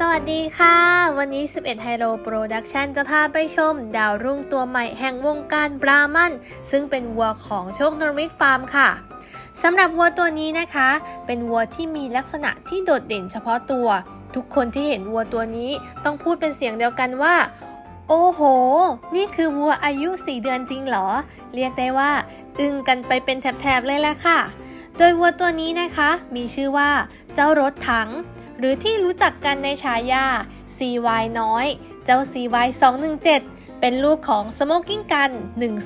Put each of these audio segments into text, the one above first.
สวัสดีค่ะ วันนี้ 11ไฮโลโปรดักชันจะพาไปชม ดาวรุ่งตัวใหม่แห่งวงการบรามัน ซึ่งเป็นวัวของโชคนรมิตฟาร์มค่ะสำหรับวัวตัวนี้นะคะ เป็นวัวที่มีลักษณะที่โดดเด่นเฉพาะตัว ทุกคนที่เห็นวัวตัวนี้ต้องพูดเป็นเสียงเดียวกันว่า โอ้โห นี่คือวัวอายุ 4 เดือนจริงเหรอ เรียกได้ว่า อึ้งกันไปเป็นแถบๆเลยแหละค่ะ โดยวัวตัวนี้นะคะ มีชื่อว่า เจ้ารถถัง หรือที่รู้จักกันในฉายา CY น้อย เจ้า CY 217 เป็นลูกของ Smoking Gun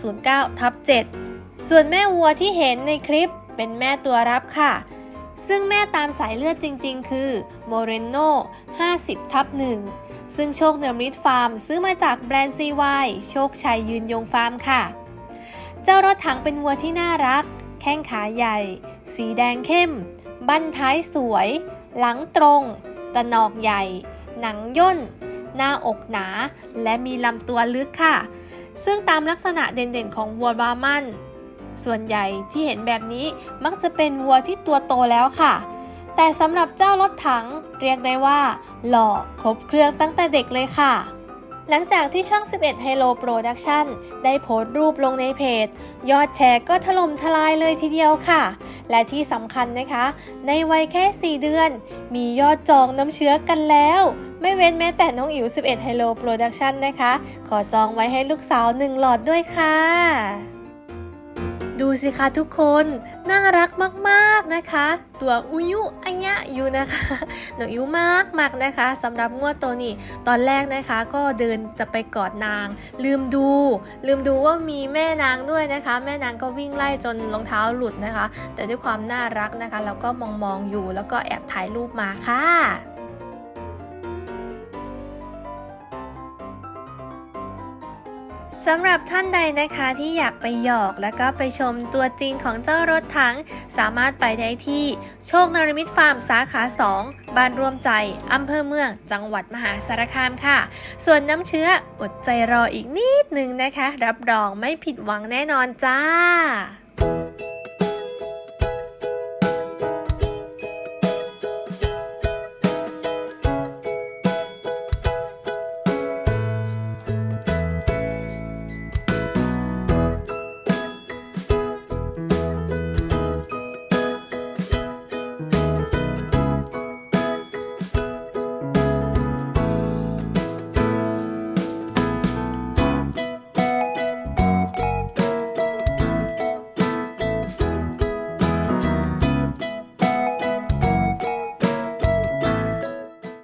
109ทับ7ส่วนแม่วัวที่เห็นในคลิปเป็นแม่ตัวรับค่ะ ซึ่งแม่ตามสายเลือดจริงๆ คือ Moreno 50ทับ1ซึ่งโชคเนอร์มิดฟาร์มซื้อมาจากแบรนด์ CY โชคชัยยืนยงฟาร์มค่ะ เจ้ารถถังเป็นวัวที่น่ารัก แข้งขาใหญ่ สีแดงเข้ม บั้นท้ายสวย หลังตรง ตะหนอกใหญ่ หนังย่น หน้าอกหนา และมีลำตัวลึกค่ะ ซึ่งตามลักษณะเด่นๆของวัวบามัน ส่วนใหญ่ที่เห็นแบบนี้มักจะเป็นวัวที่ตัวโตแล้วค่ะ แต่สำหรับเจ้ารถถังเรียกได้ว่า หล่อครบเครื่องตั้งแต่เด็กเลยค่ะ หลังจากที่ช่อง 11 Hello Production ได้โพสต์รูปลงในเพจ ยอดแชร์ก็ถล่มทลายเลยทีเดียวค่ะ และที่สำคัญนะคะ ในวัยแค่ 4 เดือน มียอดจองน้ำเชื้อกันแล้ว ไม่เว้นแม้แต่น้องอิ๋ว 11 Hello Production นะคะ ขอจองไว้ให้ลูกสาว1หลอดด้วยค่ะ ดูสิคะทุกคนน่ารักมากๆนะคะ ตัวอุยุอัยะอยู่นะคะหน้องอิ๋วมากมากนะคะสำหรับงวดตัวนี้ ตอนแรกนะคะก็เดินจะไปกอดนาง ลืมดู ลืมดูว่ามีแม่นางด้วยนะคะ แม่นางก็วิ่งไล่จนรองเท้าหลุดนะคะ แต่ด้วยความน่ารักนะคะ เราก็มองมองอยู่แล้วก็แอบถ่ายรูปมาค่ะ สำหรับท่านใดนะคะที่อยากไปหยอกแล้วก็ไปชมตัวจริงของเจ้ารถถัง สามารถไปได้ที่ โชคนรมิตฟาร์มสาขา 2 บ้านรวมใจอำเภอเมือง จังหวัดมหาสารคามค่ะ ส่วนน้ำเชื้ออดใจรออีกนิดนึงนะคะ รับรองไม่ผิดหวังแน่นอนจ้า